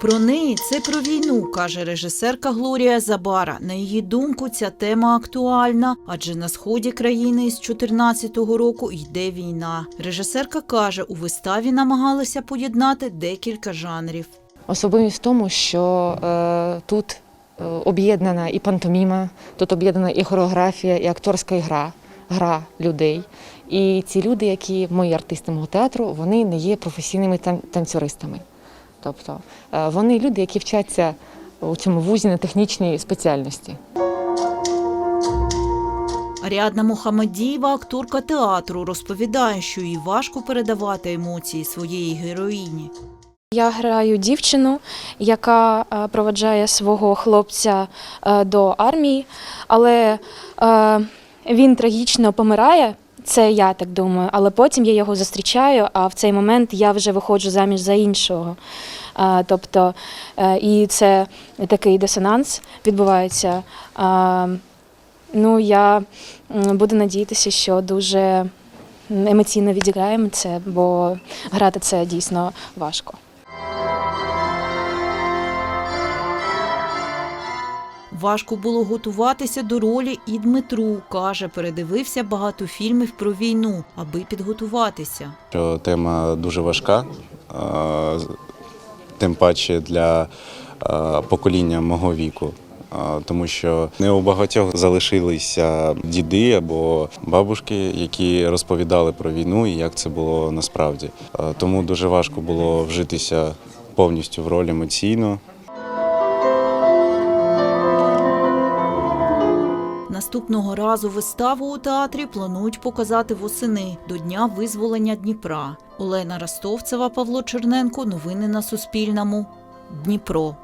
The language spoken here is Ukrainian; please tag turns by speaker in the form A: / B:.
A: Про неї це про війну, каже режисерка Глорія Забара. На її думку, ця тема актуальна, адже на сході країни із 14-го року йде війна. Режисерка каже, у виставі намагалися поєднати декілька жанрів.
B: Особливість в тому, що е, тут е, об'єднана і пантоміма, тут об'єднана і хореографія, і акторська гра, гра людей. І ці люди, які мої артисти мого театру, вони не є професійними тан- танцюристами. Тобто е, вони люди, які вчаться у цьому вузі на технічній спеціальності.
A: Аріадна Мухамедієва, акторка театру, розповідає, що їй важко передавати емоції своєї героїні.
C: Я граю дівчину, яка е, проведжає свого хлопця е, до армії, але він трагічно помирає. Це я так думаю, але потім я його зустрічаю, а в цей момент я вже виходжу заміж за іншого. Е, Тобто, е, і це такий дисонанс відбувається. Е, Ну, я буду надіятися, що дуже емоційно відіграємо це, бо грати це дійсно важко.
A: Важко було готуватися до ролі і Дмитру. каже, передивився багато фільмів про війну, аби підготуватися.
D: що тема дуже важка, тим паче для покоління мого віку. Тому що не у багатьох залишилися діди або бабушки, які розповідали про війну і як це було насправді. Тому дуже важко було вжитися повністю в роль емоційно.
A: Наступного разу виставу у театрі планують показати восени до Дня визволення Дніпра. Олена Ростовцева, Павло Черненко. Новини на Суспільному. Дніпро.